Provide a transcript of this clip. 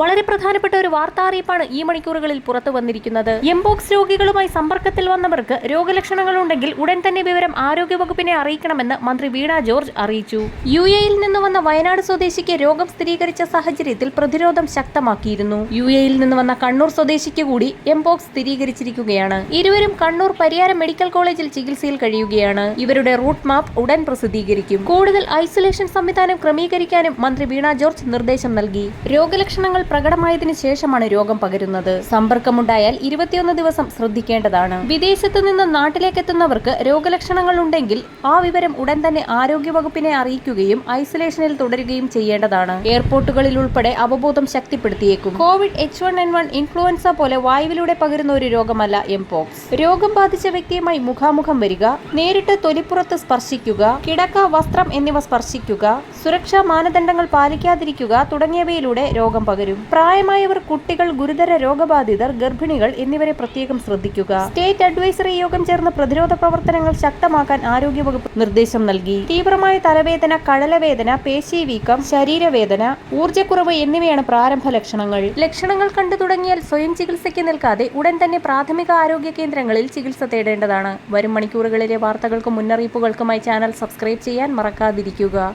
വളരെ പ്രധാനപ്പെട്ട ഒരു വാർത്താ അറിയിപ്പാണ് ഈ മണിക്കൂറുകളിൽ പുറത്തു വന്നിരിക്കുന്നത്. എംബോക്സ് രോഗികളുമായി സമ്പർക്കത്തിൽ വന്നവർക്ക് രോഗലക്ഷണങ്ങൾ ഉണ്ടെങ്കിൽ ഉടൻ തന്നെ വിവരം ആരോഗ്യവകുപ്പിനെ അറിയിക്കണമെന്ന് മന്ത്രി വീണ ജോർജ് അറിയിച്ചു. യു എയിൽ നിന്ന് വന്ന വയനാട് സ്വദേശിക്ക് രോഗം സ്ഥിരീകരിച്ച സാഹചര്യത്തിൽ പ്രതിരോധം ശക്തമാക്കിയിരുന്നു. യു എയിൽ നിന്ന് വന്ന കണ്ണൂർ സ്വദേശിക്ക് കൂടി എംബോക്സ് സ്ഥിരീകരിച്ചിരിക്കുകയാണ്. ഇരുവരും കണ്ണൂർ പരിയാരം മെഡിക്കൽ കോളേജിൽ ചികിത്സയിൽ കഴിയുകയാണ്. ഇവരുടെ റൂട്ട് മാപ്പ് ഉടൻ പ്രസിദ്ധീകരിക്കും. കൂടുതൽ ഐസൊലേഷൻ സംവിധാനം ക്രമീകരിക്കാനും മന്ത്രി വീണ ജോർജ് നിർദ്ദേശം നൽകി. രോഗലക്ഷണങ്ങൾ പ്രകടമായതിനു ശേഷമാണ് രോഗം പകരുന്നത്. സമ്പർക്കമുണ്ടായാൽ ഇരുപത്തിയൊന്ന് ദിവസം ശ്രദ്ധിക്കേണ്ടതാണ്. വിദേശത്തു നിന്ന് നാട്ടിലേക്ക് എത്തുന്നവർക്ക് രോഗലക്ഷണങ്ങൾ ഉണ്ടെങ്കിൽ ആ വിവരം ഉടൻ തന്നെ ആരോഗ്യവകുപ്പിനെ അറിയിക്കുകയും ഐസൊലേഷനിൽ തുടരുകയും ചെയ്യേണ്ടതാണ്. എയർപോർട്ടുകളിൽ ഉൾപ്പെടെ അവബോധം ശക്തിപ്പെടുത്തിയേക്കും. Covid H one N one influenza പോലെ വായുവിലൂടെ പകരുന്ന ഒരു രോഗമല്ല എംപോക്സ് രോഗം ബാധിച്ച വ്യക്തിയുമായി മുഖാമുഖം വരിക നേരിട്ട് തൊലിപ്പുറത്ത് സ്പർശിക്കുക കിടക്ക വസ്ത്രം എന്നിവ സ്പർശിക്കുക സുരക്ഷാ മാനദണ്ഡങ്ങൾ പാലിക്കാതിരിക്കുക തുടങ്ങിയവയിലൂടെ രോഗം പകരും. പ്രായമായവർ കുട്ടികൾ ഗുരുതര രോഗബാധിതർ ഗർഭിണികൾ എന്നിവരെ പ്രത്യേകം ശ്രദ്ധിക്കുക. സ്റ്റേറ്റ് അഡ്വൈസറി യോഗം ചേർന്ന് പ്രതിരോധ പ്രവർത്തനങ്ങൾ ശക്തമാക്കാൻ ആരോഗ്യവകുപ്പ് നിർദ്ദേശം നൽകി. തീവ്രമായ തലവേദന കഴലവേദന പേശീവീക്കം ശരീരവേദന ഊർജക്കുറവ് എന്നിവയാണ് പ്രാരംഭ ലക്ഷണങ്ങൾ. ലക്ഷണങ്ങൾ കണ്ടു തുടങ്ങിയാൽ സ്വയം ചികിത്സയ്ക്ക് നിൽക്കാതെ ഉടൻ തന്നെ പ്രാഥമിക ആരോഗ്യ കേന്ദ്രങ്ങളിൽ ചികിത്സ തേടേണ്ടതാണ്. വരും മണിക്കൂറുകളിലെ വാർത്തകൾക്കും മുന്നറിയിപ്പുകൾക്കുമായി ചാനൽ സബ്സ്ക്രൈബ് ചെയ്യാൻ മറക്കാതിരിക്കുക.